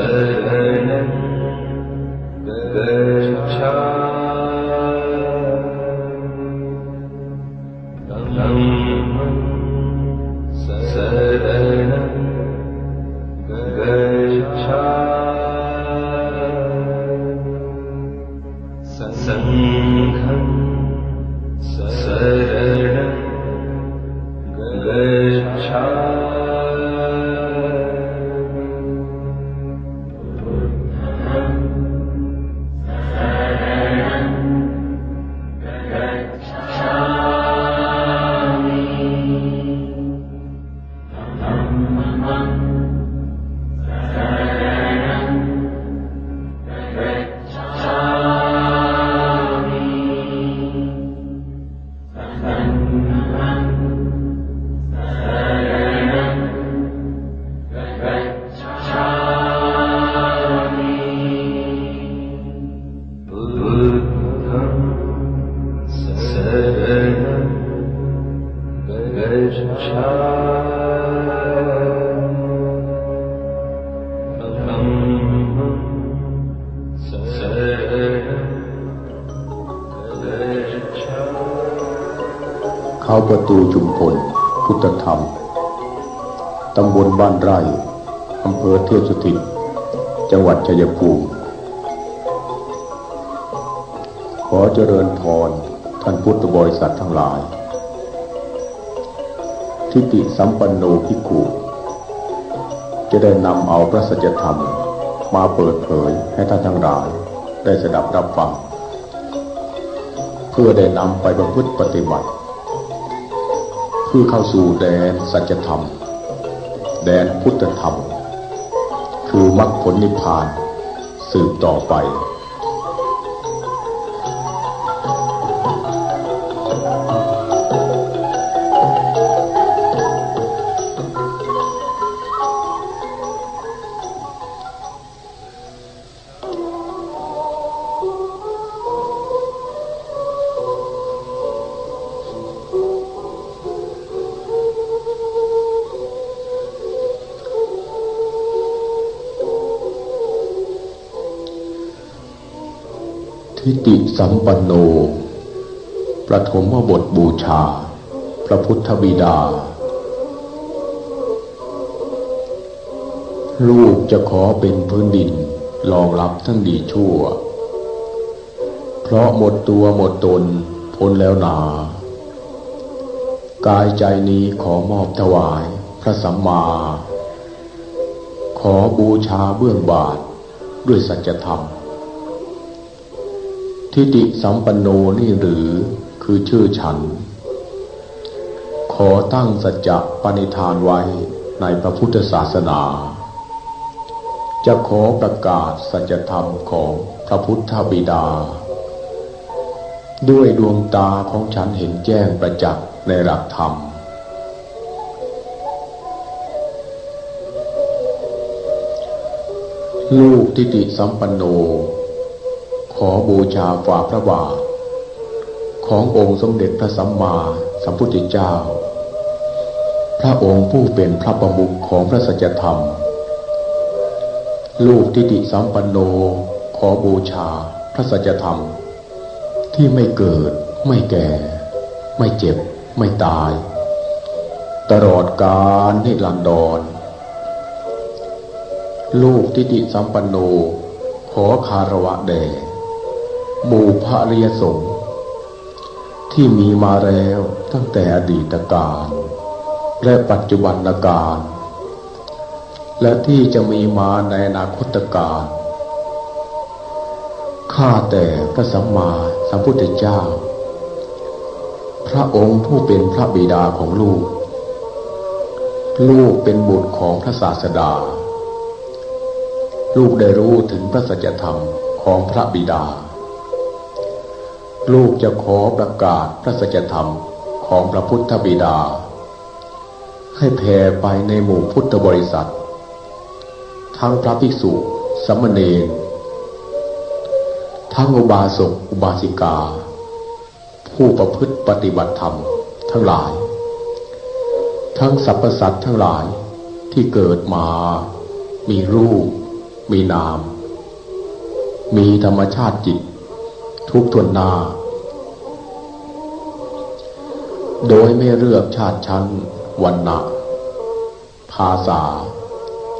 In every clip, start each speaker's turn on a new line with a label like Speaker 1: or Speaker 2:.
Speaker 1: Amen. เขาประตูชุมพล พุทธธรรม ตำบลบ้านไร่ อำเภอเทพสถิต จังหวัดชัยภูมิ ขอเจริญพรท่านพุทธบริษัททั้งหลาย ทิฏฐิสัมปันโนภิกขุจะได้นำเอาพระสัจธรรมมาเปิดเผยให้ท่านทั้งหลายได้สดับรับฟัง เพื่อได้นำไปประพฤติปฏิบัติ เพื่อเข้าสู่แดนสัจธรรม แดนพุทธธรรม คือมรรคผลนิพพานสืบต่อไป ทิฏฐิสัมปันโน ประถมบทบูชา พระพุทธบิดา ลูกจะขอเป็นพื้นดินรองรับทั้งดีชั่ว เพราะหมดตัวหมดตนพ้นแล้วหนา กายใจนี้ขอมอบถวายพระสัมมา ขอบูชาเบื้องบาทด้วยสัจธรรม ทิฏฐิสัมปันโนนี่หรือคือชื่อฉัน ขอตั้งสัจจะปณิธานไว้ในพระพุทธศาสนา จะขอประกาศสัจธรรมของพระพุทธบิดา ด้วยดวงตาของฉันเห็นแจ้งประจักษ์ในหลักธรรมลูกทิฏฐิสัมปันโน ขอบูชาฝ่าพระบาท ขององค์สมเด็จพระสัมมาสัมพุทธเจ้า พระองค์ผู้เป็นพระประมุขของพระสัจธรรม ลูกทิฏฐิสัมปันโนขอบูชาพระสัจธรรม ที่ไม่เกิด ไม่แก่ ไม่เจ็บ ไม่ตาย ตลอดกาลนิรันดรลูกทิฏฐิสัมปันโนขอคารวะแด่ หมู่พระริยสงฆ์ที่มีมาแล้วตั้งแต่อดีตการและปัจจุบันการ และที่จะมีมาในอนาคตการ ข้าแต่พระสัมมาสัมพุทธเจ้า พระองค์ผู้เป็นพระบิดาของลูก ลูกเป็นบุตรของพระศาสดา ลูกได้รู้ถึงพระสัจธรรมของพระบิดา ลูกจะขอประกาศพระสัจธรรมของพระพุทธบิดา ให้แผ่ไปในหมู่พุทธบริษัท ทั้งพระภิกษุสามเณรทั้งอุบาสกอุบาสิกา ผู้ประพฤติปฏิบัติธรรมทั้งหลาย ทั้งสรรพสัตว์ทั้งหลายที่เกิดมา มีรูป มีนาม มีธรรมชาติจิต ทุกทวนนา โดยไม่เลือกชาติชั้นวันณะ ภาษา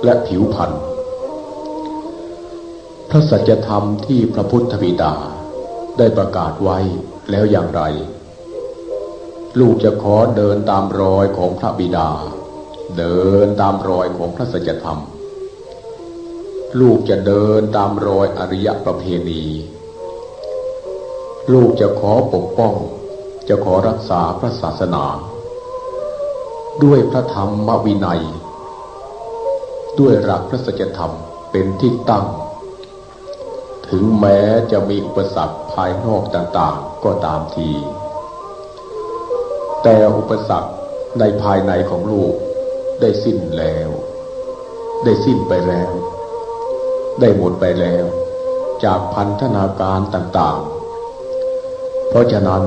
Speaker 1: และผิวพรรณพระสัจธรรมที่พระพุทธบิดาได้ประกาศไว้แล้วอย่างไร ลูกจะขอเดินตามรอยของพระบิดา เดินตามรอยของพระสัจธรรม ลูกจะเดินตามรอยอริยประเพณี ลูกจะขอปกป้อง จะขอรักษาพระศาสนา ด้วยพระธรรมวินัย ด้วยหลักพระสัจธรรมเป็นที่ตั้ง ถึงแม้จะมีอุปสรรคภายนอกต่างๆก็ตามที แต่อุปสรรคในภายในของลูกได้สิ้นแล้ว ได้สิ้นไปแล้ว ได้หมดไปแล้ว จากพันธนาการต่างๆ เพราะฉะนั้น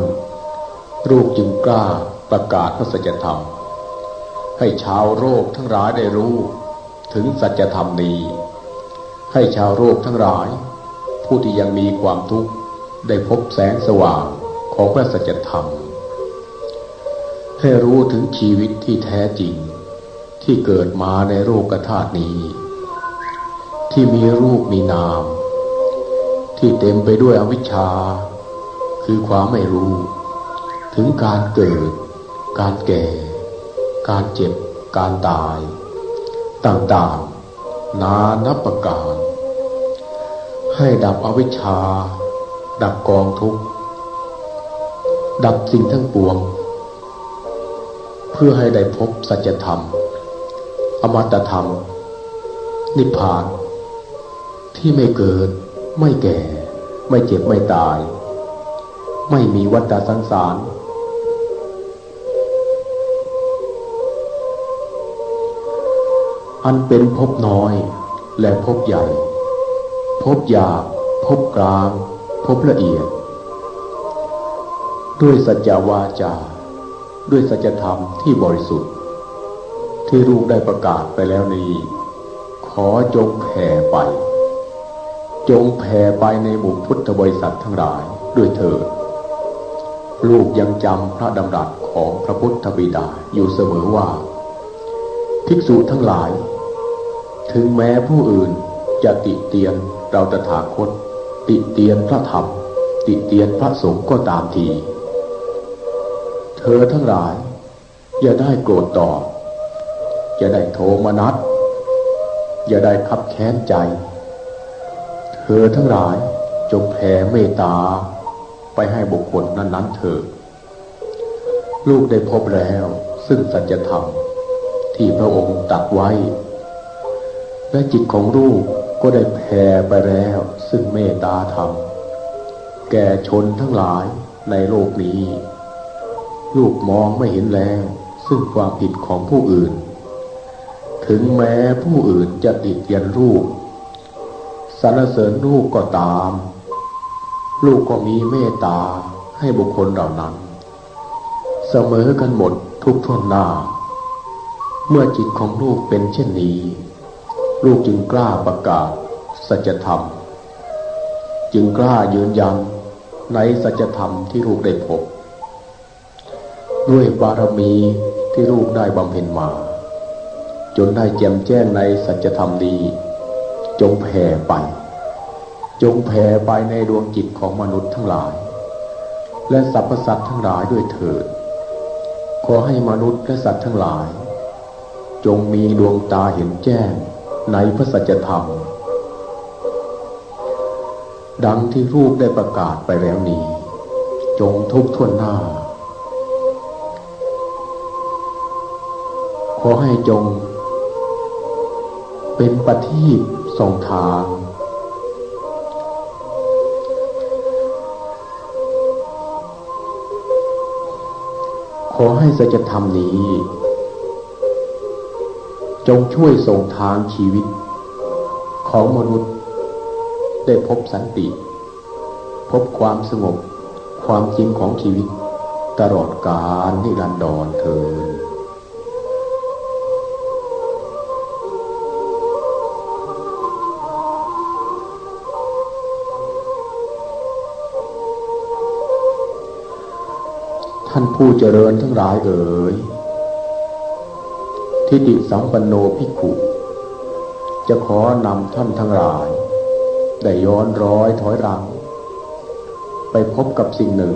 Speaker 1: ลูกจึงกล้าประกาศพระสัจธรรม ให้ชาวโรคทั้งหลายได้รู้ถึงสัจธรรมนี้ ให้ชาวโรคทั้งหลาย ผู้ที่ยังมีความทุกข์ได้พบแสงสว่างของพระสัจธรรม ให้รู้ถึงชีวิตที่แท้จริง ที่เกิดมาในโลกธาตุนี้ ที่มีรูปมีนาม ที่เต็มไปด้วยอวิชชา คือความไม่รู้ ถึงการเกิด การแก่ การเจ็บ การตาย ต่างๆ นานับประการ ให้ดับอวิชชา ดับกองทุกข์ ดับสิ่งทั้งปวง เพื่อให้ได้พบสัจธรรม อมตะธรรม นิพพาน ที่ไม่เกิด ไม่แก่ ไม่เจ็บไม่ตายไม่มีวัฏสังสาร อันเป็นภพน้อย และภพใหญ่พหยาบภพกลางภพละเอียด ด้วยสัจจวาจา ด้วยสัจธรรมที่บริสุทธิ์ ที่ลูกได้ประกาศไปแล้วนี้ ขอจงแผ่ไป จงแผ่ไปในหมู่พุทธบริษัททั้งหลายด้วยเถิดลูกยังจำพระดำรัสของพระพุทธบิดาอยู่เสมอว่า ภิกษุทั้งหลาย ถึงแม้ผู้อื่นจะติเตียนเราตถาคต ติเตียนพระธรรม ติเตียนพระสงฆ์ก็ตามที เธอทั้งหลาย อย่าได้โกรธตอบอย่าได้โทมนัสอย่าได้ขับแค้นใจ เธอทั้งหลายจงแผ่เมตตาไปให้บุคคลนั้นๆเถิดลูกได้พบแล้วซึ่งสัจธรรมที่พระองค์ตัดไว้ และจิตของลูกก็ได้แผ่ไปแล้ว ซึ่งเมตตาธรรม แก่ชนทั้งหลายในโลกนี้ ลูกมองไม่เห็นแล้ว ซึ่งความผิดของผู้อื่น ถึงแม้ผู้อื่นจะติดเตียนลูกสรรเสริญลูกก็ตาม ลูกก็มีเมตตาให้บุคคลเหล่านั้น เสมอกันหมดทุกท่วนหน้า เมื่อจิตของลูกเป็นเช่นนี้ ลูกจึงกล้าประกาศ สัจธรรม จึงกล้ายืนยันในสัจธรรมที่ลูกได้พบ ด้วยบารมีที่ลูกได้บำเพ็ญมา จนได้แจ่มแจ้งในสัจธรรมดีจงแผ่ไป จงแผ่ไปในดวงจิตของมนุษย์ทั้งหลาย และสรรพสัตว์ทั้งหลายด้วยเถิดขอให้มนุษย์และสัตว์ทั้งหลาย จงมีดวงตาเห็นแจ้ง ในพระสัจธรรม ดังที่รูปได้ประกาศไปแล้วนี้ จงทุกท่วนหน้า ขอให้จง เป็นประทีปส่องทางขอให้สัจธรรมนี้ จงช่วยส่งทางชีวิต ของมนุษย์ ได้พบสันติ พบความสงบ ความจริงของชีวิต ตลอดกาลนิรันดรเธอท่านผู้เจริญทั้งหลายเอ๋ย ทิฏฐิสัมปันโนภิกขุ จะขอนำท่านทั้งหลาย ได้ย้อนร้อยถอยหลัง ไปพบกับสิ่งหนึ่ง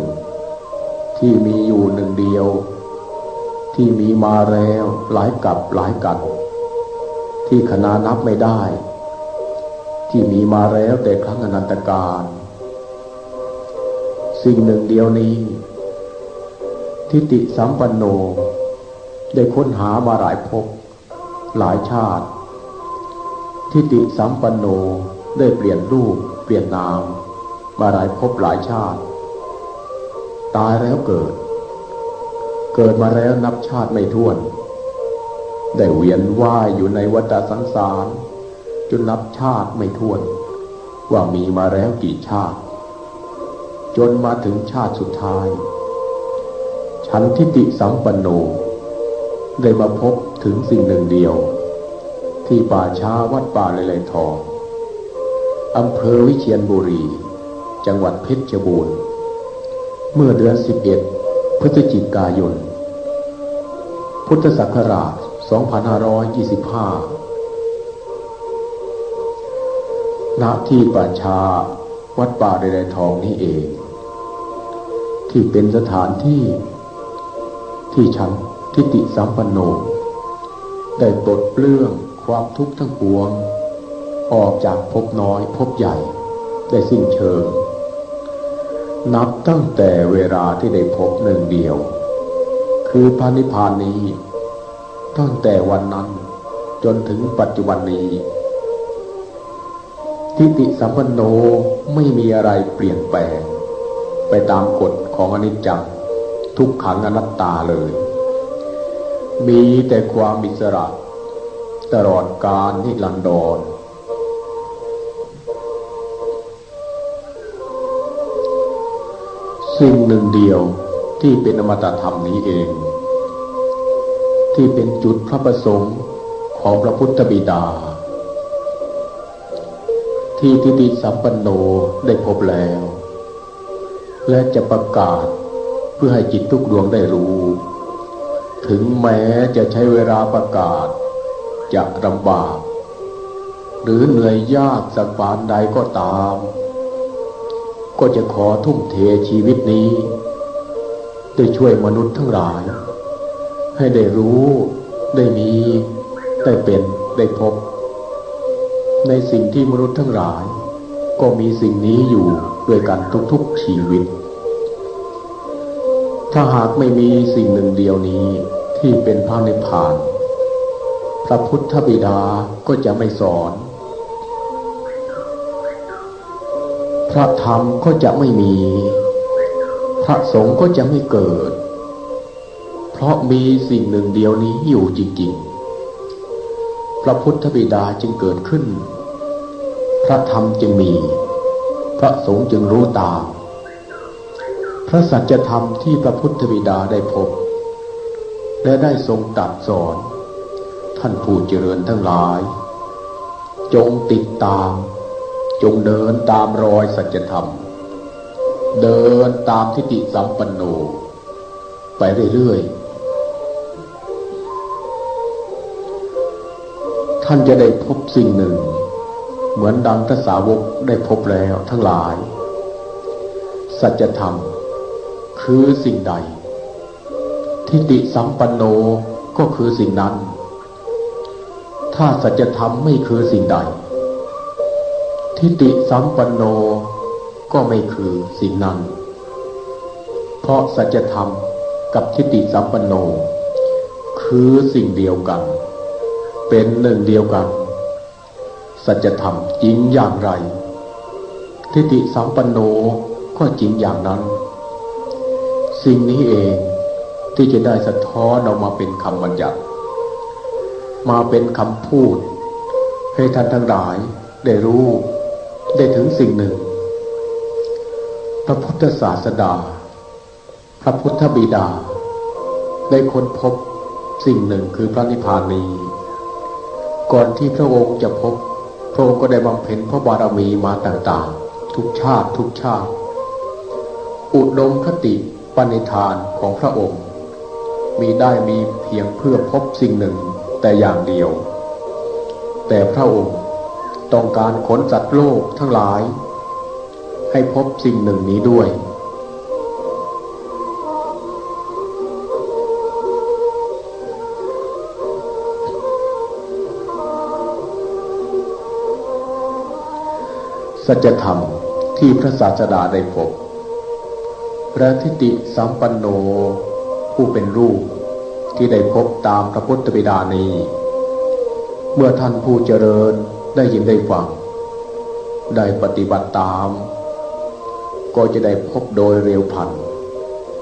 Speaker 1: ที่มีอยู่หนึ่งเดียว ที่มีมาแล้วหลายกับหลายกัน ที่ขนานับไม่ได้ ที่มีมาแล้วแต่ครั้งอนันตการ สิ่งหนึ่งเดียวนี้ทิฏฐิสัมปันโน ได้ค้นหามาหลายภพหลายชาติ ทิฏฐิสัมปันโนได้เปลี่ยนรูป เปลี่ยนนาม มาหลายภพหลายชาติ ตายแล้วเกิด เกิดมาแล้วนับชาติไม่ถ้วน ได้เวียนว่ายอยู่ในวัฏสังสาร จนนับชาติไม่ถ้วน ว่ามีมาแล้วกี่ชาติ จนมาถึงชาติสุดท้าย ฉันทิฏฐิสัมปันโน ได้มาพบถึงสิ่งหนึ่งเดียว ที่ป่าช้าวัดป่าเลไลทองอำเภอวิเชียรบุรี จังหวัดเพชรบูรณ์ เมื่อเดือน 11 พฤศจิกายน พุทธศักราช 2525 ณ ที่ป่าช้าวัดป่าเลไลทองนี้เอง ที่เป็นสถานที่ที่ฉัน ทิติสัมปันโน ได้ปลดเปลื้องความทุกข์ทั้งปวง ออกจากภพน้อยภพใหญ่ ได้สิ้นเชิง นับตั้งแต่เวลาที่ได้พบหนึ่งเดียว คือพระนิพพานนี้ ตั้งแต่วันนั้นจนถึงปัจจุบันนี้ทิติสัมปันโนไม่มีอะไรเปลี่ยนแปลง ไปตามกฎของอนิจจังทุกขังอนัตตาเลย มีแต่ความอิสระ ตลอดกาลนิรันดรสิ่งหนึ่งเดียวที่เป็นอมตะธรรมนี้เอง ที่เป็นจุดพระประสงค์ของพระพุทธบิดา ที่ทิติสัมปันโนได้พบแล้ว และจะประกาศเพื่อให้จิตทุกดวงได้รู้ ถึงแม้จะใช้เวลาประกาศจะลำบาก หรือเหนื่อยยากสักปานใดก็ตาม ก็จะขอทุ่มเทชีวิตนี้ได้ช่วยมนุษย์ทั้งหลาย ให้ได้รู้ได้มีได้เป็นได้พบ ในสิ่งที่มนุษย์ทั้งหลาย ก็มีสิ่งนี้อยู่ด้วยกันทุกๆชีวิต ถ้าหากไม่มีสิ่งหนึ่งเดียวนี้ ที่เป็นพระนิพพาน พระพุทธบิดาก็จะไม่สอน พระธรรมก็จะไม่มี พระสงฆ์ก็จะไม่เกิด เพราะมีสิ่งหนึ่งเดียวนี้อยู่จริงๆ พระพุทธบิดาจึงเกิดขึ้น พระธรรมจึงมี พระสงฆ์จึงรู้ตาม พระสัจธรรมที่พระพุทธบิดาได้พบ และได้ทรงตรัสสอน ท่านผู้เจริญทั้งหลาย จงติดตาม จงเดินตามรอยสัจธรรม เดินตามทิฏฐิสัมปันโน ไปเรื่อยๆ ท่านจะได้พบสิ่งหนึ่ง เหมือนดังทสาวกได้พบแล้วทั้งหลาย สัจธรรมคือสิ่งใด ทิฏฐิสัมปันโนก็คือสิ่งนั้น ถ้าสัจธรรมไม่คือสิ่งใด ทิฏฐิสัมปันโนก็ไม่คือสิ่งนั้น เพราะสัจธรรมกับทิฏฐิสัมปันโน คือสิ่งเดียวกัน เป็นหนึ่งเดียวกัน สัจธรรมจริงอย่างไร ทิฏฐิสัมปันโนก็จริงอย่างนั้น สิ่งนี้เอง ที่จะได้สะท้อนออกมาเป็นคำบัญญัติ มาเป็นคำพูด ให้ท่านทั้งหลายได้รู้ ได้ถึงสิ่งหนึ่ง พระพุทธศาสดา พระพุทธบิดา ได้ค้นพบสิ่งหนึ่งคือพระนิพพานนี้ ก่อนที่พระองค์จะพบ พระองค์ก็ได้บำเพ็ญพระบารมีมาต่างๆ ทุกชาติทุกชาติ อุดมคติปณิธานของพระองค์ มีได้มีเพียงเพื่อพบสิ่งหนึ่งแต่อย่างเดียว แต่พระองค์ต้องการขนสัตว์โลกทั้งหลาย ให้พบสิ่งหนึ่งนี้ด้วย สัจธรรมที่พระศาสดาได้พบพระทิติสัมปันโน ผู้เป็นรูปที่ได้พบตามพระพุทธบิดานี้ เมื่อท่านผู้เจริญได้ยินได้ฟัง ได้ปฏิบัติตาม ก็จะได้พบโดยเร็วพัน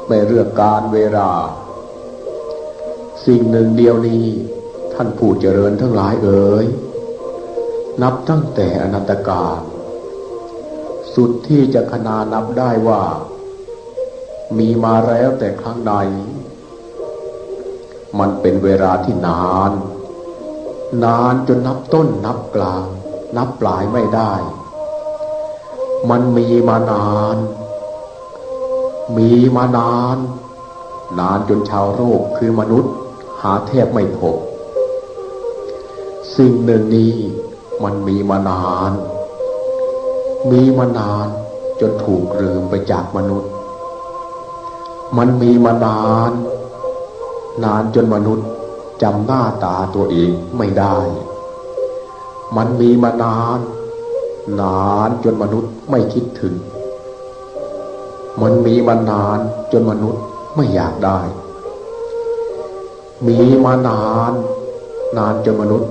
Speaker 1: ไม่เรื่องการเวลา สิ่งหนึ่งเดียวนี้ท่านผู้เจริญทั้งหลายเอ๋ยนับตั้งแต่อนันตการสุดที่จะขนานับได้ว่า มีมาแล้วแต่ครั้งใด มันเป็นเวลาที่นาน นานจนนับต้นนับกลาง นับปลายไม่ได้ มันมีมานาน มีมานาน นานจนชาวโลกคือมนุษย์ หาแทบไม่พบ สิ่งหนึ่งนี้มันมีมานาน มีมานานจนถูกลืมไปจากมนุษย์ มันมีมานาน นานจนมนุษย์จำหน้าตาตัวเองไม่ได้ มันมีมานาน นานจนมนุษย์ไม่คิดถึง มันมีมานานจนมนุษย์ไม่อยากได้ มีมานาน นานจนมนุษย์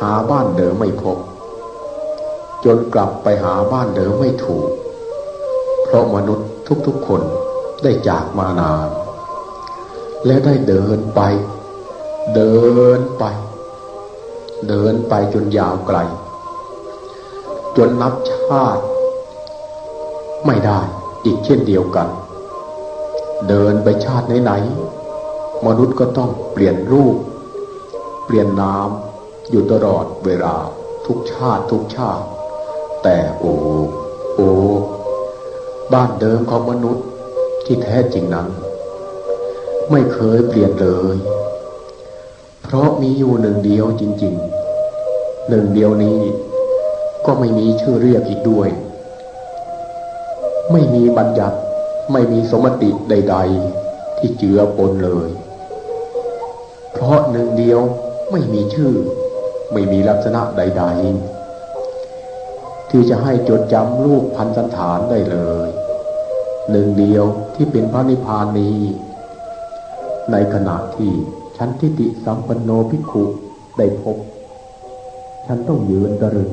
Speaker 1: หาบ้านเดิมไม่พบ จนกลับไปหาบ้านเดิมไม่ถูก เพราะมนุษย์ทุกๆคนได้จากมานาน และได้เดินไป เดินไป เดินไปจนยาวไกล จนนับชาติ ไม่ได้อีกเช่นเดียวกัน เดินไปชาติไหนๆมนุษย์ก็ต้องเปลี่ยนรูป เปลี่ยนนามอยู่ตลอดเวลาทุกชาติทุกชาติ แต่โอ้โอ้บ้านเดิมของมนุษย์ที่แท้จริงนั้น ไม่เคยเปลี่ยนเลย เพราะมีอยู่หนึ่งเดียวจริง ๆ หนึ่งเดียวนี้ ก็ไม่มีชื่อเรียกอีกด้วย ไม่มีบัญญัติไม่มีสมติใด ๆ ที่เจือปนเลย เพราะหนึ่งเดียวไม่มีชื่อ ไม่มีลักษณะใด ๆ ที่จะให้จดจำรูปพันสันฐานได้เลย หนึ่งเดียวที่เป็นพระนิพพานนี้ ในขณะที่ฉันทิติสัมปันโนภิกขุได้พบ ฉันต้องยืนตะลึง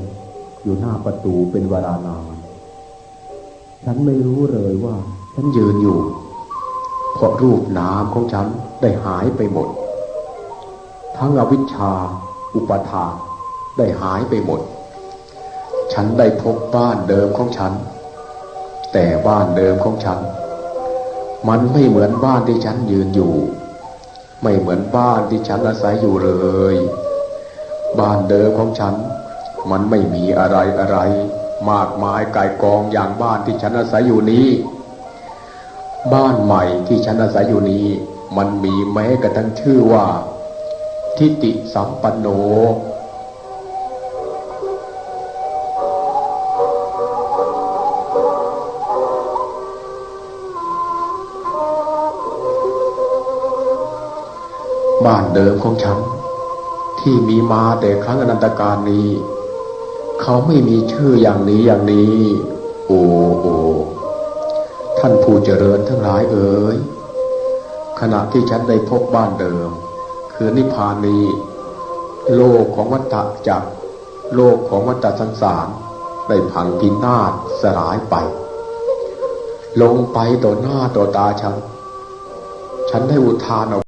Speaker 1: อยู่หน้าประตูเป็นเวลานาน ฉันไม่รู้เลยว่า ฉันยืนอยู่ เพราะรูปนามของฉันได้หายไปหมด ทั้งอวิชชา อุปทานได้หายไปหมด ฉันได้พบบ้านเดิมของฉัน แต่บ้านเดิมของฉัน มันไม่เหมือนบ้านที่ฉันยืนอยู่ ไม่เหมือนบ้านที่ฉันอาศัยอยู่เลย บ้านเดิมของฉัน มันไม่มีอะไรอะไร มากมายกายกองอย่างบ้านที่ฉันอาศัยอยู่นี้ บ้านใหม่ที่ฉันอาศัยอยู่นี้ มันมีแม้กระทั่งชื่อว่า ทิติสัมปันโน บ้านเดิมของฉัน ที่มีมาแต่ครั้งอนันตการนี้ เขาไม่มีชื่ออย่างนี้อย่างนี้ โอ้โอท่านผู้เจริญทั้งหลายเอ๋ยขณะที่ฉันได้พบบ้านเดิม คือนิพพานนี้ โลกของวัฏจักร โลกของวัฏสังสารได้พังพินาศสลายไป ลงไปต่อหน้าต่อตาฉัน ฉันได้อุทานออก